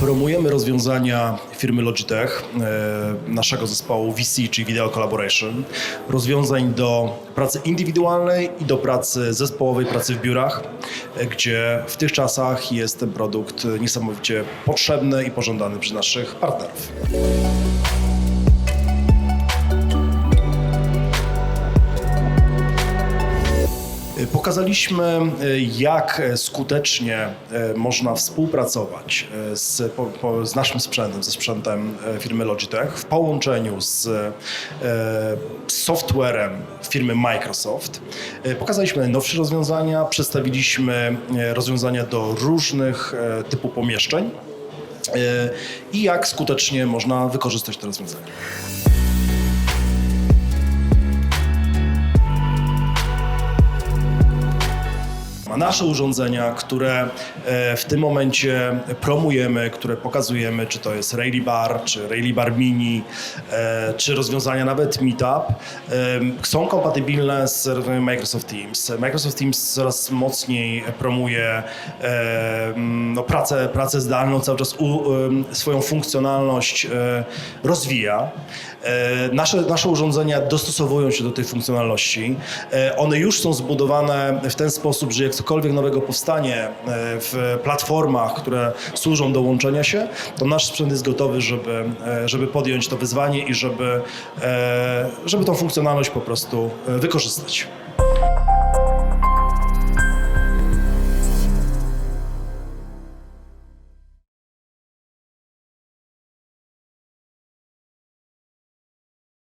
Prezentujemy rozwiązania firmy Logitech, e, naszego zespołu VC, czyli Video Collaboration. Rozwiązań do pracy indywidualnej i do pracy zespołowej, pracy w biurach, e, gdzie w tych czasach jest ten produkt niesamowicie potrzebny i pożądany przez naszych partnerów. Pokazaliśmy, e, jak skutecznie e, można współpracować e, z, po, z naszym sprzętem, ze sprzętem e, firmy Logitech w połączeniu z e, softwarem firmy Microsoft. E, Pokazaliśmy najnowsze rozwiązania, przedstawiliśmy e, rozwiązania do różnych e, typów pomieszczeń e, i jak skutecznie można wykorzystać te rozwiązania. Nasze urządzenia, które e, w tym momencie promujemy, które pokazujemy, czy to jest Rayleigh Bar, czy Rayleigh Bar Mini, e, czy rozwiązania nawet Meetup, e, są kompatybilne z Microsoft Teams. Microsoft Teams coraz mocniej promuje no, pracę, pracę zdalną, cały czas u, swoją funkcjonalność rozwija. Nasze, nasze urządzenia dostosowują się do tej funkcjonalności. One już są zbudowane w ten sposób, że jak cokolwiek nowego powstanie e, w platformach, które służą do łączenia się, to nasz sprzęt jest gotowy, żeby, e, żeby podjąć to wyzwanie i żeby, e, żeby tą funkcjonalność po prostu wykorzystać.